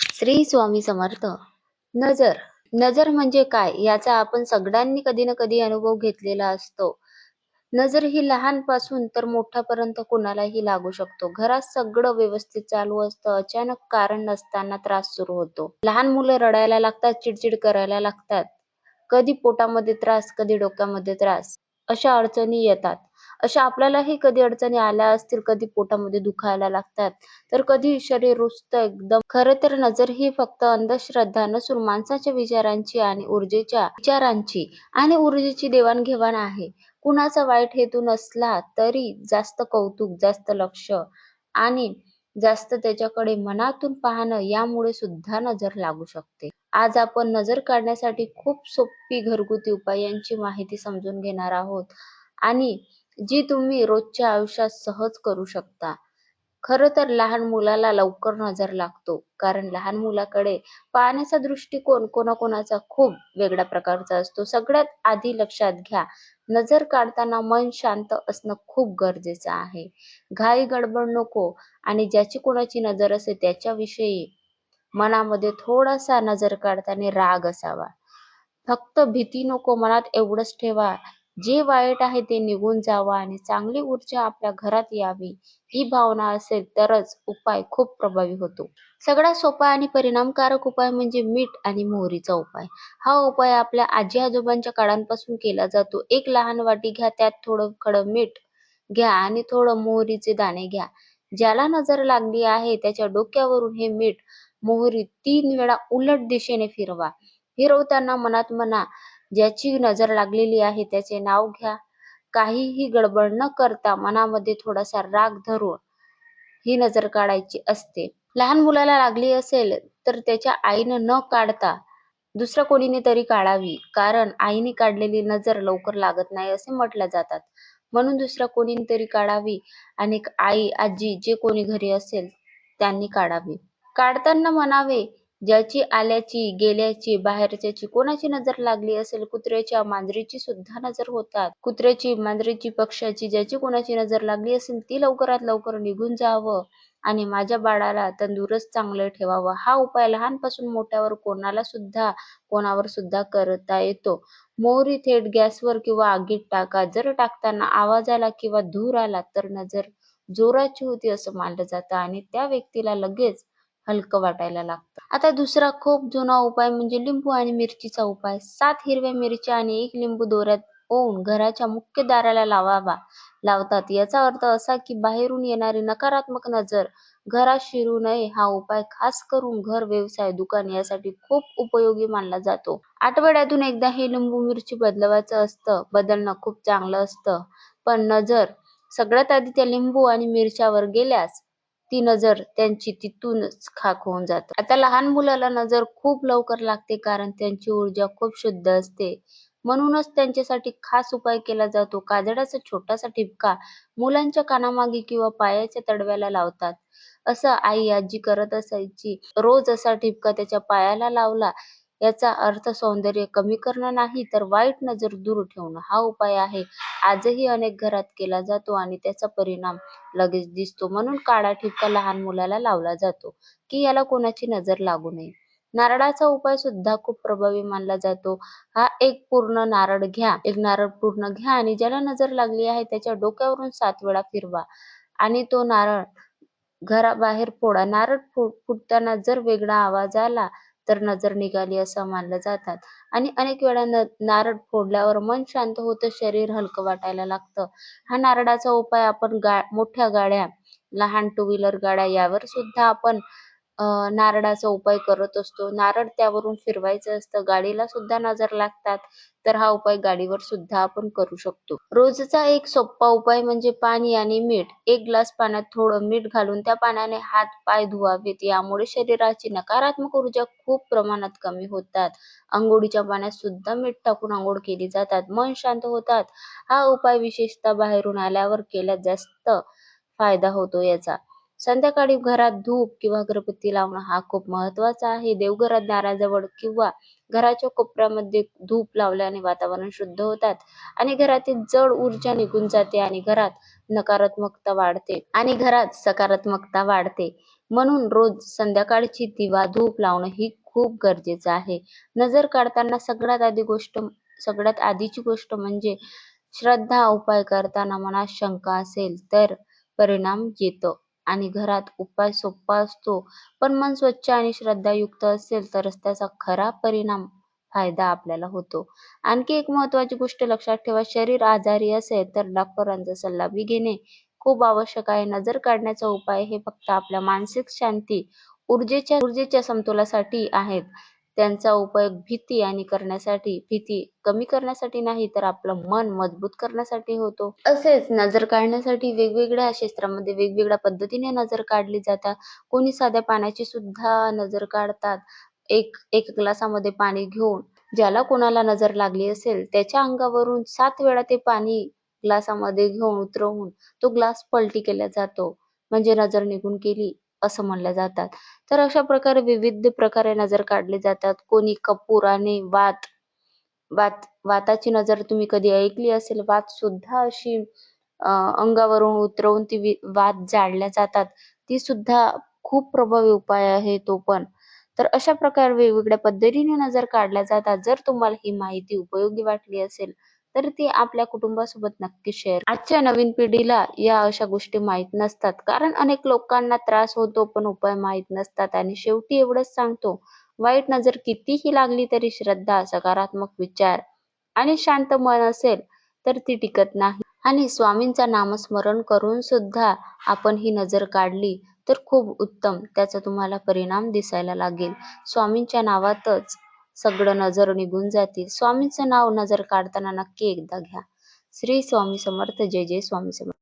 श्री स्वामी समर्थ. नजर. नजर म्हणजे काय? याचा आपण सगळ्यांनी कधी ना कधी अनुभव घेतलेला असतो. नजर ही लहानपासून तर मोठ्यापर्यंत कुणालाही लागू शकतो. घरात सगळं व्यवस्थित चालू असतं. अचानक कारण नसताना त्रास सुरू होतो. लहान मुलं रडायला लागतात चिडचिड करायला लागतात. कधी पोटामध्ये त्रास कधी डोक्यामध्ये त्रास. अशा अडचणी येतात. अशा आपल्यालाही कधी अडचणी आल्या असतील कधी पोटामध्ये दुखायला लागतात तर कधी शरीर रुस्त एकदम. खरं तर नजर ही फक्त अंधश्रद्धा नसून माणसाच्या विचारांची आणि ऊर्जेच्या विचारांची आणि ऊर्जेची देवाणघेवाण आहे. कुणाचा वाईट हेतू नसला तरी जास्त कौतुक जास्त लक्ष आणि जास्त त्याच्याकडे मनातून पाहणं यामुळे सुद्धा नजर लागू शकते. आज आपण नजर काढण्यासाठी खूप सोपी घरगुती उपायांची माहिती समजून घेणार आहोत. आणि जी तुम्ही रोजच्या आयुष्यात सहज करू शकता. खरं तर लहान मुलाला लवकर नजर लागतो. कारण लहान मुलाकडे पाहण्याचा दृष्टिकोन कोणाकोणाचा खूप वेगळ्या प्रकारचा असतो. सगळ्यात आधी लक्षात घ्या नजर काढताना मन शांत असणं खूप गरजेचं आहे. घाई गडबड नको आणि ज्याची कोणाची नजर असेल त्याच्याविषयी मनामध्ये थोडासा नजर काढताना राग असावा. फक्त भीती नको मनात एवढंच ठेवा जे वाईट आहे ते निघून जावं आणि चांगली ऊर्जा आपल्या घरात यावी ही भावना असेल तरच उपाय खूप प्रभावी होतो. सगळ्यात सोपा आणि परिणामकारक उपाय म्हणजे मीठ आणि मोहरीचा उपाय. हा उपाय आपल्या आजी आजोबांच्या काळांपासून केला जातो. एक लहान वाटी घ्या त्यात थोडं खडं मीठ घ्या आणि थोडं मोहरीचे दाणे घ्या. ज्याला नजर लागली आहे त्याच्या डोक्यावरून हे मीठ मोहरी तीन वेळा उलट दिशेने फिरवा. फिरवताना मनात म्हणा ज्याची नजर लागलेली आहे त्याचे नाव घ्या. काहीही गडबड न करता मनामध्ये थोडासा राग धरून ही नजर काढायची असते. लहान मुलाला लागली असेल तर त्याच्या आईनं न काढता दुसऱ्या कोणीने तरी काढावी कारण आईने काढलेली नजर लवकर लागत नाही असे म्हटल्या जातात. म्हणून दुसऱ्या कोणीने तरी काढावी आणि आई आजी जे कोणी घरी असेल त्यांनी काढावी. काढताना म्हणावे ज्याची आल्याची गेल्याची बाहेरच्याची कोणाची नजर लागली असेल कुत्र्याच्या मांजरीची सुद्धा नजर होतात. कुत्र्याची मांजरीची पक्ष्याची ज्याची कोणाची नजर लागली असेल ती लवकरात लवकर निघून जावं आणि माझ्या बाळाला तंदुरुस्त चांगलं ठेवावं. हा उपाय लहानपासून मोठ्यावर कोणाला सुद्धा कोणावर सुद्धा करता येतो. मोहरी थेट गॅसवर किंवा आगीत टाका. जर टाकताना आवाज आला किंवा धूर आला तर नजर जोराची होती असं मानलं जातं आणि त्या व्यक्तीला लगेच हलकं वाटायला लागतं. आता दुसरा खूप जुना उपाय म्हणजे लिंबू आणि मिरचीचा उपाय. सात हिरव्या मिरच्या आणि एक लिंबू दोऱ्यात ओवून घराच्या मुख्य दाराला लावावा. लावतात. याचा अर्थ असा की बाहेरून येणारी नकारात्मक नजर घरात शिरू नये हा उपाय खास करून घर व्यवसाय दुकान यासाठी खूप उपयोगी मानला जातो. आठवड्यातून एकदा हे लिंबू मिरची बदलवायचं असतं. बदलणं खूप चांगलं असतं. पण नजर सगळ्यात आधी त्या लिंबू आणि मिरच्यावर गेल्यास ती नजर त्यांची तिथूनच खाक होऊन जाते. आता लहान मुलाला नजर खूप लवकर लागते कारण त्यांची ऊर्जा खूप शुद्ध असते. म्हणूनच त्यांच्यासाठी खास उपाय केला जातो. काजळाचा छोटासा ठिपका मुलांच्या कानामागे किंवा पायाच्या तडव्याला लावतात. असं आई आजी करत असायची. रोज असा ठिपका त्याच्या पायाला लावला याचा अर्थ सौंदर्य कमी करणं नाही तर वाईट नजर दूर ठेवणं. हा उपाय आहे. आजही अनेक घरात केला जातो आणि त्याचा परिणाम लगेच दिसतो. म्हणून काळा ठिपका लहान मुलाला लावला जातो की याला कोणाची नजर लागू नये. नारळाचा उपाय सुद्धा खूप प्रभावी मानला जातो. हा एक पूर्ण नारळ घ्या. एक नारळ पूर्ण घ्या आणि ज्याला नजर लागली आहे त्याच्या डोक्यावरून सात वेळा फिरवा. आणि तो नारळ घराबाहेर फोडा. नारळ फुटताना जर वेगळा आवाज आला तर नजर निघाली असं मानलं जातात. आणि अनेक वेळा नारळ फोडल्यावर मन शांत होतं शरीर हलकं वाटायला लागतं. हा नारळाचा उपाय आपण गा मोठ्या गाड्या लहान टू व्हीलर गाड्या यावर सुद्धा आपण नारळाचा उपाय करत असतो. नारळ त्यावरून फिरवायचं असतं. गाडीला सुद्धा नजर लागतात. तर हा उपाय गाडीवर सुद्धा आपण करू शकतो. रोजचा एक सोप्पा उपाय म्हणजे पाणी आणि मीठ. एक ग्लास पाण्यात थोडं मीठ घालून त्या पाण्याने हात पाय धुवावेत. यामुळे शरीराची नकारात्मक ऊर्जा खूप प्रमाणात कमी होतात. अंघोळीच्या पाण्यात सुद्धा मीठ टाकून आंघोळ केली जातात. मन शांत होतात. हा उपाय विशेषतः बाहेरून आल्यावर केल्यास जास्त फायदा होतो याचा. संध्याकाळी घरात धूप किंवा अगरबत्ती लावणं हा खूप महत्त्वाचा आहे. देवघरात दाराजवळ किंवा घराच्या कोपऱ्यामध्ये धूप लावल्याने वातावरण शुद्ध होतात आणि घरातील जड ऊर्जा निघून जाते आणि घरात नकारात्मकता वाढते आणि घरात सकारात्मकता वाढते. म्हणून रोज संध्याकाळची दिवा धूप लावणं ही खूप गरजेचं आहे. नजर काढताना सगळ्यात आधी गोष्ट सगळ्यात आधीची गोष्ट म्हणजे श्रद्धा उपाय करताना मनात शंका असेल तर परिणाम येतो. आणि घरात उपाय सोपा असतो. पण मन स्वच्छ आणि श्रद्धायुक्त असेल तरच त्याचा खरा परिणाम फायदा आपल्याला होतो. आणखी एक महत्वाची गोष्ट लक्षात ठेवा शरीर आजारी असेल तर डॉक्टरांचा सल्ला बी घेणे खूप आवश्यक आहे. नजर काढण्याचा उपाय हे फक्त आपल्या मानसिक शांती ऊर्जेच्या ऊर्जेच्या समतोलासाठी आहेत. त्यांचा उपयोग भीती आणि करण्यासाठी भीती कमी करण्यासाठी नाही तर आपलं मन मजबूत करण्यासाठी होतो. असेच नजर काढण्यासाठी वेगवेगळ्या क्षेत्रामध्ये वेगवेगळ्या पद्धतीने नजर काढली जातात. कोणी साध्या पाण्याची सुद्धा नजर काढतात. एक एक ग्लासामध्ये पाणी घेऊन ज्याला कोणाला नजर लागली असेल त्याच्या अंगावरून सात वेळा ते पाणी ग्लासामध्ये घेऊन उतरवून तो ग्लास पलटी केला जातो. म्हणजे नजर निघून गेली. असं म्हणल्या जातात. तर अशा प्रकारे विविध प्रकारे नजर काढले जातात. कोणी कपूर आणि वात वात वाताची नजर तुम्ही कधी ऐकली असेल? वात सुद्धा अशी अंगावरून उतरवून ती वात जाळल्या जातात. ती सुद्धा खूप प्रभावी उपाय आहे तो पण. तर अशा प्रकारे वेगवेगळ्या पद्धतीने नजर काढल्या जातात. जर तुम्हाला ही माहिती उपयोगी वाटली असेल तर ती आपल्या कुटुंबासोबत नक्की शेअर आजच्या नवीन पिढीला या अशा गोष्टी माहीत नसतात. कारण अनेक लोकांना त्रास होतो पण उपाय माहीत नसतात. आणि शेवटी एवढंच सांगतो वाईट नजर कितीही लागली तरी श्रद्धा सकारात्मक विचार आणि शांत मन असेल तर ती टिकत नाही. आणि स्वामींचा नामस्मरण करून सुद्धा आपण ही नजर काढली तर खूप उत्तम. त्याचा तुम्हाला परिणाम दिसायला लागेल. स्वामींच्या नावातच सगळं नजर निघून जातील. स्वामींचं नाव नजर काढताना नक्की एकदा घ्या. श्री स्वामी समर्थ. जय जय स्वामी समर्थ.